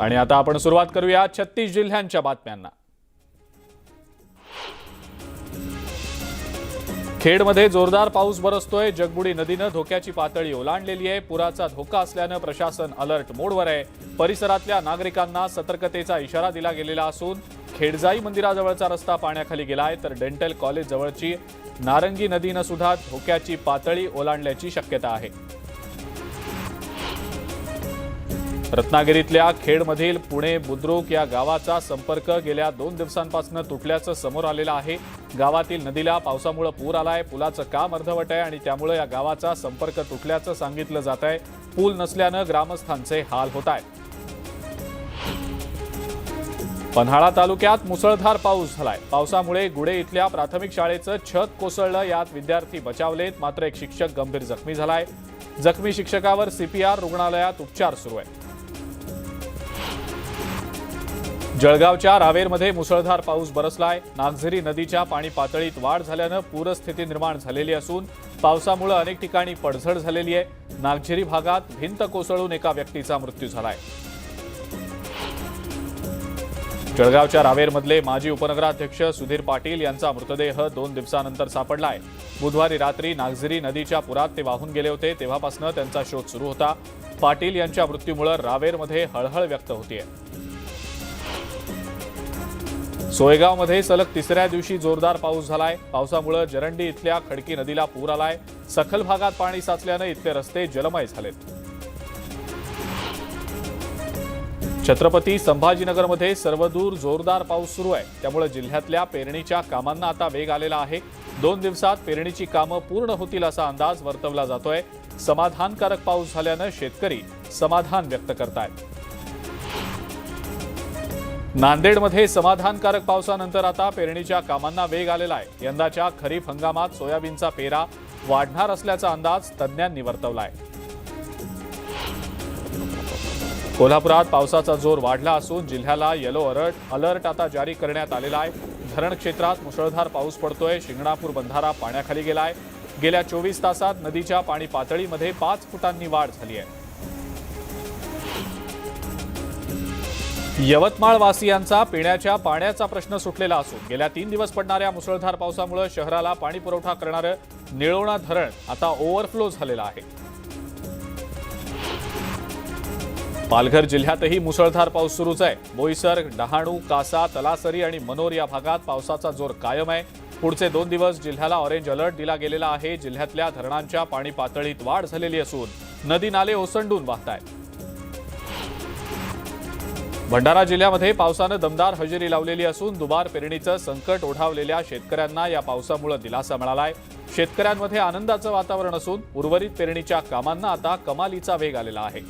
आणि आता आपण सुरुवात करूया छत्तीस जिल्ह्यांच्या बातम्यांना. खेडमध्ये जोरदार पाऊस बरसतोय. जगबुडी नदीनं धोक्याची पातळी ओलांडलेली आहे. पुराचा धोका असल्यानं प्रशासन अलर्ट मोडवर आहे. परिसरातल्या नागरिकांना सतर्कतेचा इशारा दिला गेलेला असून खेडजाई मंदिराजवळचा रस्ता पाण्याखाली गेला आहे. तर डेंटल कॉलेज जवळची नारंगी नदीनं सुद्धा धोक्याची पातळी ओलांडल्याची शक्यता आहे. रत्नागिरीतल्या खेडमधील पुणे बुद्रुक या गावाचा संपर्क गेल्या दोन दिवसांपासून तुटल्याचं समोर आलेलं आहे. गावातील नदीला पावसामुळे पूर आलाय पुलाचं काम अर्धवट आहे आणि त्यामुळे या गावाचा संपर्क तुटल्याचं सांगितलं जात आहे. पूल नसल्यानं ग्रामस्थांचे हाल होत आहेत. पन्हाळा तालुक्यात मुसळधार पाऊस झालाय. पावसामुळे गुडे इथल्या प्राथमिक शाळेचं छत कोसळलं यात विद्यार्थी बचावलेत मात्र एक शिक्षक गंभीर जखमी झालाय. जखमी शिक्षकावर सीपीआर रुग्णालयात उपचार सुरू आहे जळगावच्या रावेरमध्ये मुसळधार पाऊस बरसलाय. नागझरी नदीच्या पाणी पातळीत वाढ झाल्यानं पूरस्थिती निर्माण झालेली असून पावसामुळे अनेक ठिकाणी पडझड झालेली आहे. नागझरी भागात भिंत कोसळून एका व्यक्तीचा मृत्यू झालाय. जळगावच्या रावेरमधले माजी उपनगराध्यक्ष सुधीर पाटील यांचा मृतदेह दोन दिवसानंतर सापडलाय. बुधवारी रात्री नागझरी नदीच्या पुरात ते वाहून गेले होते. तेव्हापासून त्यांचा शोध सुरू होता. पाटील यांच्या मृत्यूमुळे रावेरमध्ये हळहळ व्यक्त होतीये. सोयगावमध्ये सलग तिसऱ्या दिवशी जोरदार पाऊस झालाय. पावसामुळे जरंडी इथल्या खडकी नदीला पूर आलाय. सखल भागात पाणी साचल्यानं इथले रस्ते जलमय झालेत. छत्रपती संभाजीनगरमध्ये सर्वदूर जोरदार पाऊस सुरू आहे. त्यामुळे जिल्ह्यातल्या पेरणीच्या कामांना आता वेग आलेला आहे. दोन दिवसात पेरणीची कामं पूर्ण होतील असा अंदाज वर्तवला जातोय. समाधानकारक पाऊस झाल्यानं शेतकरी समाधान व्यक्त करतायत. नांदेडमध्ये समाधानकारक पावसानंतर आता पेरणीच्या कामांना वेग आलेला आहे. यंदाच्या खरीप हंगामात सोयाबीनचा पेरा वाढणार असल्याचा अंदाज तज्ज्ञांनी वर्तवला आहे कोल्हापुरात पावसाचा जोर वाढला असून जिल्ह्याला येलो अलर्ट अलर्ट आता जारी करण्यात आलेला आहे. धरण क्षेत्रात मुसळधार पाऊस पडतोय. शिंगणापूर बंधारा पाण्याखाली गेला आहे गेल्या चोवीस तासात नदीच्या पाणी पातळीमध्ये पाच फुटांनी वाढ झाली आहे. यवतमाळवासियांचा पिण्याच्या पाण्याचा प्रश्न सुटलेला असून गेल्या तीन दिवस पडणाऱ्या मुसळधार पावसामुळे शहराला पाणी पुरवठा करणारं निळोणा धरण आता ओव्हरफ्लो झालेलं आहे. पालघर जिल्ह्यातही मुसळधार पाऊस सुरूच आहे. बोईसर डहाणू कासा तलासरी आणि मनोर या भागात पावसाचा जोर कायम आहे. पुढचे दोन दिवस जिल्ह्याला ऑरेंज अलर्ट दिला गेलेला आहे. जिल्ह्यातल्या धरणांच्या पाणी पातळीत वाढ झालेली असून नदी नाले ओसंडून वाहत आहेत भंडारा जिल्ह्यामध्ये पावसानं दमदार हजेरी लावलेली असून दुबार पेरणीचं संकट ओढावलेल्या शेतकऱ्यांना या पावसामुळे दिलासा मिळालाय. शेतकऱ्यांमध्ये आनंदाचं वातावरण असून उर्वरित पेरणीच्या कामांना आता कमालीचा वेग आलेला आहे.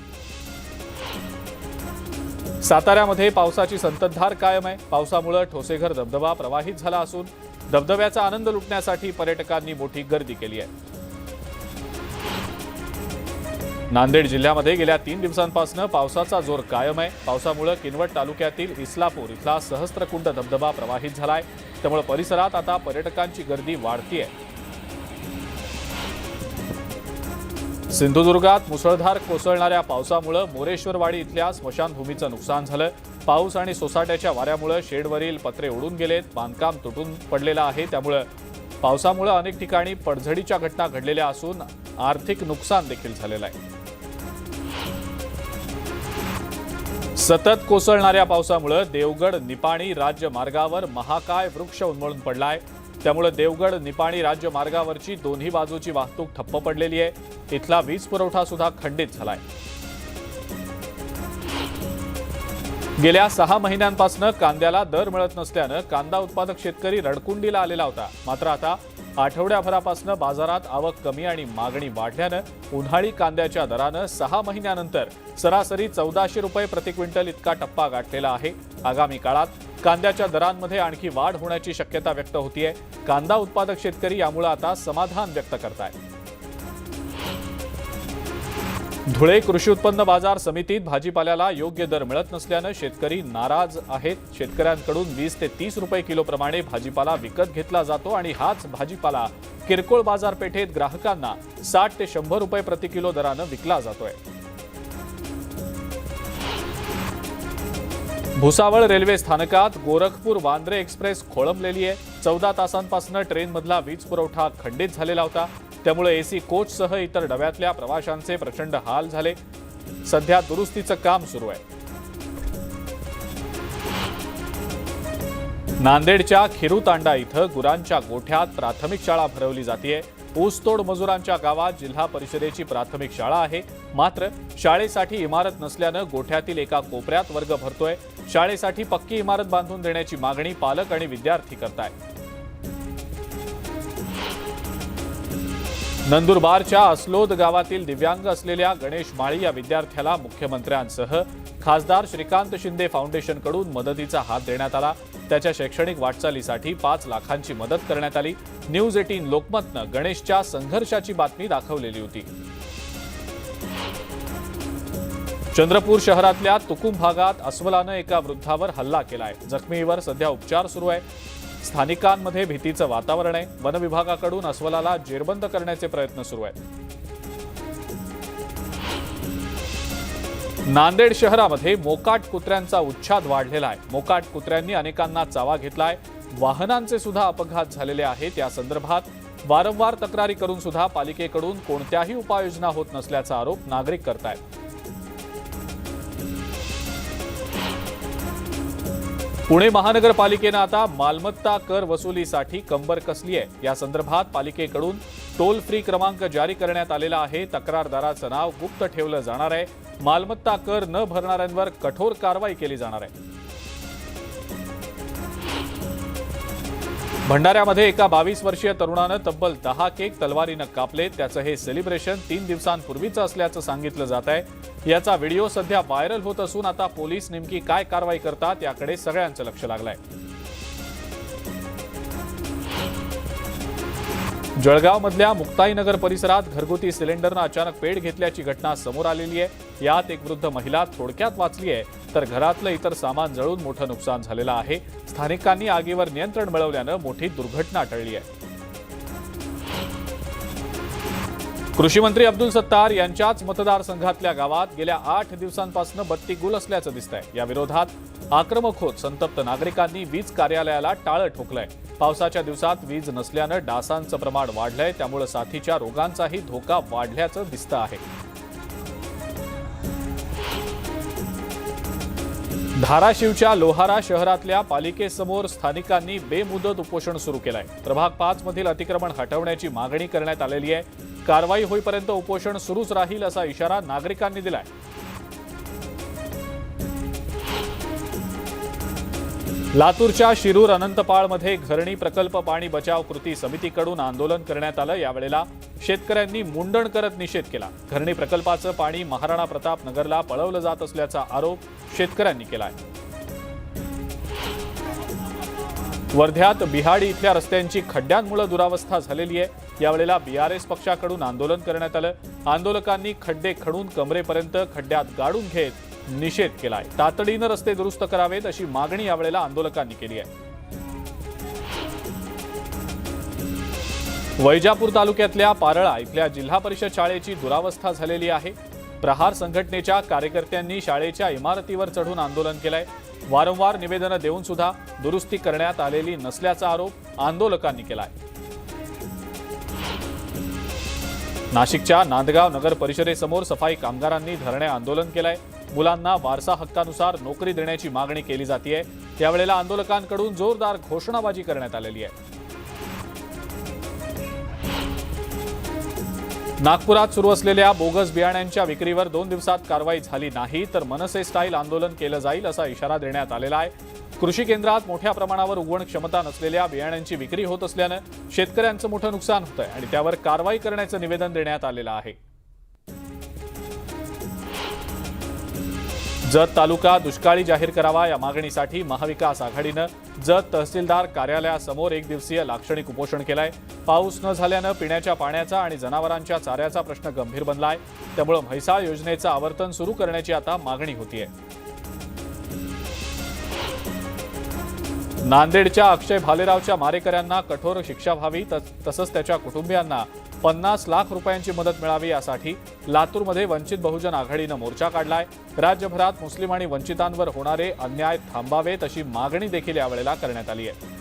साताऱ्यामध्ये पावसाची संततधार कायम आहे. पावसामुळे ठोसेघर धबधबा प्रवाहित झाला असून धबधब्याचा आनंद लुटण्यासाठी पर्यटकांनी मोठी गर्दी केली आहे. नांदेड जिल्ह्यामध्ये गेल्या तीन दिवसांपासून पावसाचा जोर कायम आहे. पावसामुळे किनवट तालुक्यातील इस्लापूर इथला सहस्त्रकुंड धबधबा प्रवाहित झाला आहे त्यामुळे परिसरात आता पर्यटकांची गर्दी वाढतीये. सिंधुदुर्गात मुसळधार कोसळणाऱ्या पावसामुळे मोरेश्वरवाडी इथल्या स्मशानभूमीचं नुकसान झालं. पाऊस आणि सोसाट्याच्या वाऱ्यामुळे शेडवरील पत्रे उडून गेलेत. बांधकाम तुटून पडलेलं आहे. त्यामुळे पावसामुळे अनेक ठिकाणी पडझडीच्या घटना घडलेल्या असून आर्थिक नुकसान देखील झालेलं आहे. सतत कोसळणाऱ्या पावसामुळे देवगड निपाणी राज्य मार्गावर महाकाय वृक्ष उन्मळून पडलाय. त्यामुळे देवगड निपाणी राज्य मार्गावरची दोन्ही बाजूची वाहतूक ठप्प पडलेली आहे. इथला वीज पुरवठा सुद्धा खंडित झालाय. गेल्या सहा महिन्यांपासून कांद्याला दर मिळत नसल्यानं कांदा उत्पादक शेतकरी रडकुंडीला आलेला होता. मात्र आता आठवड्याभरापासून बाजारात आवक कमी आणि मागणी वाढल्यानं उन्हाळी कांद्याच्या दरानं सहा महिन्यानंतर सरासरी चौदाशे रुपये प्रति क्विंटल इतका टप्पा गाठलेला आहे. आगामी काळात कांद्याच्या दरांमध्ये आणखी वाढ होण्याची शक्यता व्यक्त होतीये. कांदा उत्पादक शेतकरी यामुळे आता समाधान व्यक्त करतायत. धुळे कृषी उत्पन्न बाजार समितीत भाजीपाल्याला योग्य दर मिळत नसल्यानं शेतकरी नाराज आहेत. शेतकऱ्यांकडून वीस ते तीस रुपये किलोप्रमाणे भाजीपाला विकत घेतला जातो आणि हाच भाजीपाला किरकोळ बाजारपेठेत ग्राहकांना साठ ते शंभर रुपये प्रति किलो दरानं विकला जातोय. भुसावळ रेल्वे स्थानकात गोरखपूर वांद्रे एक्सप्रेस खोळंबलेली आहे. चौदा तासांपासून ट्रेनमधला वीज पुरवठा खंडित झालेला होता. त्यामुळे एसी कोचसह इतर डब्यातल्या प्रवाशांचे प्रचंड हाल झाले. सध्या दुरुस्तीचं काम सुरू आहे. नांदेडच्या खिरूतांडा इथं गुरांच्या गोठ्यात प्राथमिक शाळा भरवली जाते ऊसतोड मजुरांच्या गावात जिल्हा परिषदेची प्राथमिक शाळा आहे. मात्र शाळेसाठी इमारत नसल्यानं गोठ्यातील एका कोपऱ्यात वर्ग भरतोय. शाळेसाठी पक्की इमारत बांधून देण्याची मागणी पालक आणि विद्यार्थी करतायत. नंदुरबारच्या अस्लोद गावातील दिव्यांग असलेल्या गणेश माळी या विद्यार्थ्याला मुख्यमंत्र्यांसह खासदार श्रीकांत शिंदे फाउंडेशनकडून मदतीचा हात देण्यात आला. त्याच्या शैक्षणिक वाटचालीसाठी पाच लाखांची मदत करण्यात आली. न्यूज एटीन लोकमतनं गणेशच्या संघर्षाची बातमी दाखवलेली होती. चंद्रपूर शहरातल्या तुकुम भागात अस्वलानं एका वृद्धावर हल्ला केलाय. जखमीवर सध्या उपचार सुरू आहे. स्थानिकांमध्ये भीतीचं वातावरण आहे. वन विभागाकडून अस्वलाला जेरबंद करण्याचे प्रयत्न सुरू आहेत. नांदेड शहरामध्ये मोकाट कुत्र्यांचा उच्छाद वाढलेला आहे. मोकाट कुत्र्यांनी अनेकांना चावा घेतलाय. वाहनांचे सुद्धा अपघात झालेले आहेत. या संदर्भात वारंवार तक्रारी करून सुद्धा पालिकेकडून कोणत्याही उपाययोजना होत नसल्याचा आरोप नागरिक करतायत. पुणे महानगरपालिकेनं आता मालमत्ता कर वसुलीसाठी कंबर कसली आहे? या संदर्भात पालिकेकडून टोल फ्री क्रमांक जारी करण्यात आलेला आहे. तक्रारदाराचं नाव गुप्त ठेवलं जाणार आहे. मालमत्ता कर न भरणाऱ्यांवर कठोर कारवाई केली जाणार आहे. भंडाऱ्यामध्ये एका बावीस वर्षीय तरुणानं तब्बल दहा केक तलवारीनं कापले. त्याचं हे सेलिब्रेशन तीन दिवसांपूर्वीचं असल्याचं सांगितलं जात आहे. याचा व्हिडिओ सध्या व्हायरल होत असून आता पोलीस नेमकी काय कारवाई करतात याकडे सगळ्यांचं लक्ष लागलंय. जळगावमधल्या मुक्ताईनगर परिसरात घरगुती सिलेंडरनं अचानक पेट घेतल्याची घटना समोर आलेली आहे. यात एक वृद्ध महिला थोडक्यात वाचली आहे तर घरातलं इतर सामान जळून मोठं नुकसान झालेलं आहे. स्थानिकांनी आगीवर नियंत्रण मिळवल्यानं मोठी दुर्घटना टळली आहे. कृषी मंत्री अब्दुल सत्तार यांच्याच मतदारसंघातल्या गावात गेल्या आठ दिवसांपासून बत्ती गुल असल्याचं दिसतंय. या विरोधात आक्रमक होत संतप्त नागरिकांनी वीज कार्यालयाला टाळं ठोकलंय. पावसाच्या दिवसात वीज नसल्यानं डासांचं प्रमाण वाढलंय त्यामुळे साथीच्या रोगांचाही धोका वाढल्याचं दिसतं आहे. धाराशिवच्या लोहारा शहरातल्या पालिकेसमोर स्थानिकांनी बेमुदत उपोषण सुरू केलंय. प्रभाग पाच मधील अतिक्रमण हटवण्याची मागणी करण्यात आलेली आहे. कारवाई होईपर्यंत उपोषण सुरूच राहील असा इशारा नागरिकांनी दिलाय. लातूरच्या शिरूर अनंतपाळमध्ये घरणी प्रकल्प पाणी बचाव कृती समितीकडून आंदोलन करण्यात आलं. यावेळेला शेतकऱ्यांनी मुंडण करत निषेध केला. घरणी प्रकल्पाचं पाणी महाराणा प्रताप नगरला पळवलं जात असल्याचा आरोप शेतकऱ्यांनी केला आहे वर्ध्यात बिहाडी इथल्या रस्त्यांची खड्ड्यांमुळे दुरावस्था झालेली आहे. यावेळेला बीआरएस पक्षाकडून आंदोलन करण्यात आलं. आंदोलकांनी खड्डे खणून कमरेपर्यंत खड्ड्यात गाडून घेत निषेध केला आहे तातडीनं रस्ते दुरुस्त करावेत अशी मागणी यावेळेला आंदोलकांनी केली आहे. वैजापूर तालुक्यातल्या पारळा इथल्या जिल्हा परिषद शाळेची दुरावस्था झालेली आहे. प्रहार संघटनेच्या कार्यकर्त्यांनी शाळेच्या इमारतीवर चढून आंदोलन केलंय. वारंवार निवेदनं देऊन सुद्धा दुरुस्ती करण्यात आलेली नसल्याचा आरोप आंदोलकांनी केलाय. नाशिकच्या नांदगाव नगर परिषदेसमोर सफाई कामगारांनी धरणे आंदोलन केलंय. मुलांना वारसा हक्कानुसार नोकरी देण्याची मागणी केली जाते त्यावेळेला आंदोलकांकडून जोरदार घोषणाबाजी करण्यात आलेली आहे. नागपुरात सुरू असलेल्या बोगस बियाण्यांच्या विक्रीवर दोन दिवसात कारवाई झाली नाही तर मनसे स्टाईल आंदोलन केलं जाईल असा इशारा देण्यात आलेला आहे. कृषी केंद्रात मोठ्या प्रमाणावर उगवण क्षमता नसलेल्या बियाण्यांची विक्री होत असल्यानं शेतकऱ्यांचं मोठं नुकसान होत आहे आणि त्यावर कारवाई करण्याचं निवेदन देण्यात आलेलं आहे. जत तालुका दुष्काळी जाहीर करावा या मागणीसाठी महाविकास आघाडीनं जत तहसीलदार कार्यालयासमोर एक दिवसीय लाक्षणिक उपोषण केलंय. पाऊस न झाल्यानं पिण्याच्या पाण्याचा आणि जनावरांच्या चाऱ्याचा प्रश्न गंभीर बनलाय. त्यामुळे म्हैसाळ योजनेचं आवर्तन सुरू करण्याची आता मागणी होतीये. नांदेडच्या अक्षय भालेरावच्या मारेकऱ्यांना कठोर शिक्षा व्हावी तसंच त्याच्या कुटुंबियांना पन्नास लाख रुपयांची मदत मिळावी यासाठी लातूरमध्ये वंचित बहुजन आघाडीनं मोर्चा काढलाय. राज्यभरात मुस्लिम आणि वंचितांवर होणारे अन्याय थांबावेत अशी मागणी देखील यावेळेला करण्यात आली आहे.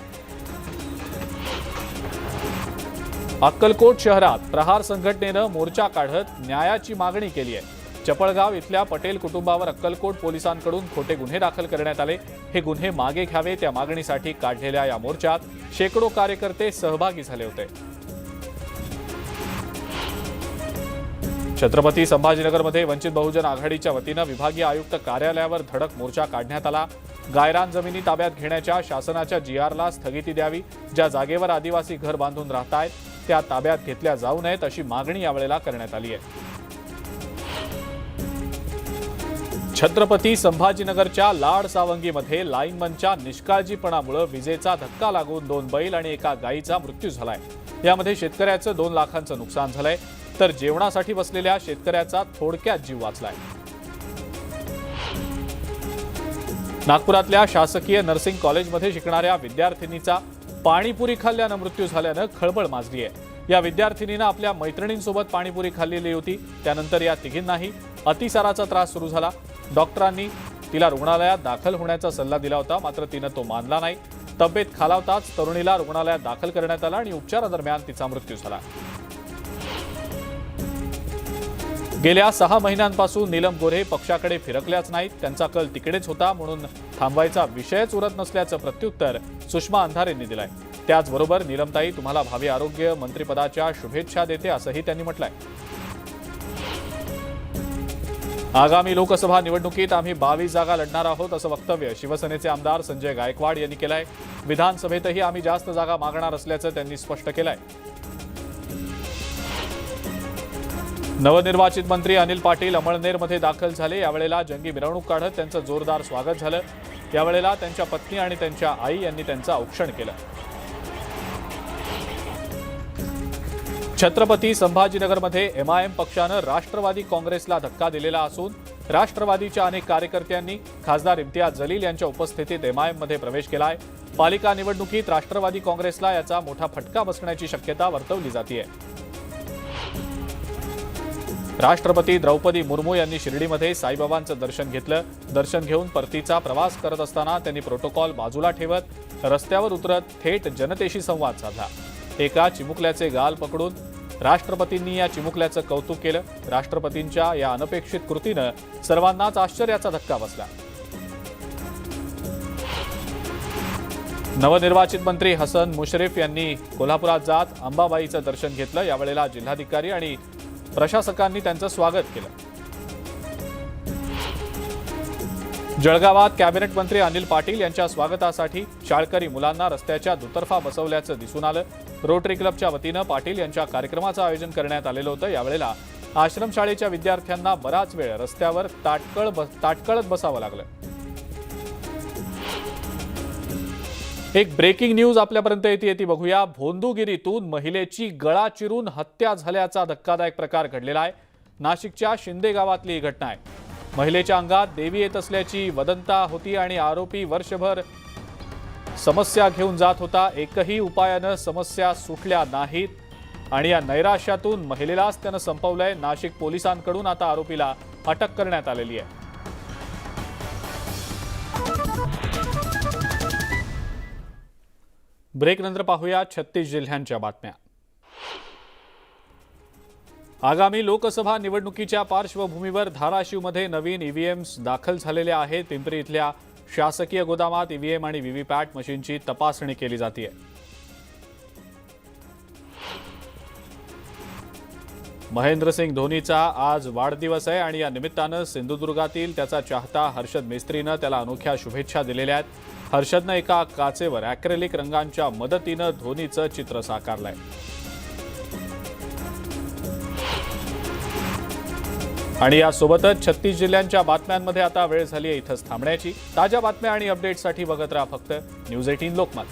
अक्कलकोट शहरात प्रहार संघटनेनं मोर्चा काढत न्यायाची मागणी केली आहे. चपळगाव इथल्या पटेल कुटुंबावर अक्कलकोट पोलिसांकडून खोटे गुन्हे दाखल करण्यात आले. हे गुन्हे मागे घ्यावे त्या मागणीसाठी काढलेल्या या मोर्चात शेकडो कार्यकर्ते सहभागी झाले होते. छत्रपती संभाजीनगरमध्ये वंचित बहुजन आघाडीच्या वतीनं विभागीय आयुक्त कार्यालयावर धडक मोर्चा काढण्यात आला. गायरान जमिनी ताब्यात घेण्याच्या शासनाच्या जी आरला स्थगिती द्यावी ज्या जागेवर आदिवासी घर बांधून राहतायत त्या ताब्यात घेतल्या जाऊ नयेत अशी मागणी यावेळेला करण्यात आली आहे. छत्रपती संभाजीनगरच्या लाड सावंगीमध्ये लाईनमनच्या निष्काळजीपणामुळे विजेचा धक्का लागून दोन बैल आणि एका गायीचा मृत्यू झालाय. यामध्ये शेतकऱ्याचं दोन लाखांचं नुकसान झालंय. तर जेवणासाठी बसलेल्या शेतकऱ्याचा थोडक्यात जीव वाचलाय. नागपुरातल्या शासकीय नर्सिंग कॉलेजमध्ये शिकणाऱ्या विद्यार्थिनीचा पाणीपुरी खाल्ल्यानं मृत्यू झाल्यानं खळबळ माजली आहे या विद्यार्थिनीनं आपल्या मैत्रिणींसोबत पाणीपुरी खाल्लेली होती. त्यानंतर या तिघींनाही अतिसाराचा त्रास सुरू झाला. डॉक्टरांनी तिला रुग्णालयात दाखल होण्याचा सल्ला दिला होता मात्र तिनं तो मानला नाही. तब्येत खालावताच तरुणीला रुग्णालयात दाखल करण्यात आला आणि उपचारादरम्यान तिचा मृत्यू झाला. गेल्या सहा महिन्यांपासून नीलम गोऱ्हे पक्षाकडे फिरकल्याच नाहीत. त्यांचा कल तिकडेच होता म्हणून थांबवायचा विषयच उरत नसल्याचं प्रत्युत्तर सुषमा अंधारेंनी दिलंय. त्याचबरोबर नीलमताई तुम्हाला भावी आरोग्य मंत्रिपदाच्या शुभेच्छा देते असंही त्यांनी म्हटलंय. आगामी लोकसभा निवडणुकीत आम्ही बावीस जागा लढणार आहोत असं वक्तव्य शिवसेनेचे आमदार संजय गायकवाड यांनी केलं आहे विधानसभेतही आम्ही जास्त जागा मागणार असल्याचं त्यांनी स्पष्ट केलं आहे नवनिर्वाचित मंत्री अनिल पाटील अमळनेरमध्ये दाखल झाले. यावेळेला जंगी मिरवणूक काढत त्यांचं जोरदार स्वागत झालं. यावेळेला त्यांच्या पत्नी आणि त्यांच्या आई यांनी त्यांचं औक्षण केलं. छत्रपती संभाजीनगरमध्ये एमआयएम पक्षानं राष्ट्रवादी काँग्रेसला धक्का दिलेला असून राष्ट्रवादीच्या अनेक कार्यकर्त्यांनी खासदार इम्तियाज जलील यांच्या उपस्थितीत एमआयएममध्ये प्रवेश केलाय. पालिका निवडणुकीत राष्ट्रवादी काँग्रेसला याचा मोठा फटका बसण्याची शक्यता वर्तवली जाते राष्ट्रपती द्रौपदी मुर्मू यांनी शिर्डीमध्ये साईबाबांचं दर्शन घेतलं. दर्शन घेऊन परतीचा प्रवास करत असताना त्यांनी प्रोटोकॉल बाजूला ठेवत रस्त्यावर उतरत थेट जनतेशी संवाद साधला. एका चिमुकल्याचे गाल पकडून राष्ट्रपतींनी या चिमुकल्याचं कौतुक केलं. राष्ट्रपतींच्या या अनपेक्षित कृतीनं सर्वांनाच आश्चर्याचा धक्का बसला. नवनिर्वाचित मंत्री हसन मुश्रीफ यांनी कोल्हापुरात जात अंबाबाईचं दर्शन घेतलं. यावेळेला जिल्हाधिकारी आणि प्रशासकांनी त्यांचं स्वागत केलं. जळगावात कॅबिनेट मंत्री अनिल पाटील यांच्या स्वागतासाठी शाळकरी मुलांना रस्त्याच्या दुतर्फा बसवल्याचं दिसून आलं. रोटरी क्लबच्या वतीनं पाटील यांच्या कार्यक्रमाचं आयोजन करण्यात आलेलं होतं. यावेळेला आश्रमशाळेच्या विद्यार्थ्यांना बराच वेळ रस्त्यावर ताटकळ बस ताटकळत बसावं लागलं. एक ब्रेकिंग न्यूज आपल्यापर्यंत येते ती बघूया. भोंदूगिरीतून महिलेची गळा चिरून हत्या झाल्याचा धक्कादायक प्रकार घडलेला आहे. नाशिकच्या शिंदे गावातली ही घटना आहे. महिलेच्या अंगात देवी येत असल्याची वदंता होती आणि आरोपी वर्षभर समस्या घेऊन जात होता. एकही उपायानं समस्या सुटल्या नाहीत. आणि या नैराश्यातून महिलेलाच त्यानं संपवलंय. नाशिक पोलिसांकडून आता आरोपीला अटक करण्यात आलेली आहे. ब्रेकनंतर पाहूया छत्तीस जिल्ह्यांच्या बातम्या. आगामी लोकसभा निवडणुकीच्या पार्श्वभूमीवर धाराशिवमध्ये नवीन ईव्हीएम्स दाखल झालेले आहेत. पिंपरी इथल्या शासकीय गोदामात ईव्हीएम आणि व्हीव्हीपॅट मशीनची तपासणी केली जाते महेंद्रसिंग धोनीचा आज वाढदिवस आहे आणि या निमित्तानं सिंधुदुर्गातील त्याचा चाहता हर्षद मिस्त्रीनं त्याला अनोख्या शुभेच्छा दिलेल्या आहेत. हर्षदनं एका काचेवर अॅक्रेलिक रंगांच्या मदतीनं धोनीचं चित्र साकारलंय. आणि यासोबतच छत्तीस जिल्ह्यांच्या बातम्यांमध्ये आता वेळ झाली आहे इथंच थांबण्याची. ताज्या बातम्या आणि अपडेटसाठी बघत राहा फक्त न्यूज एटीन लोकमत.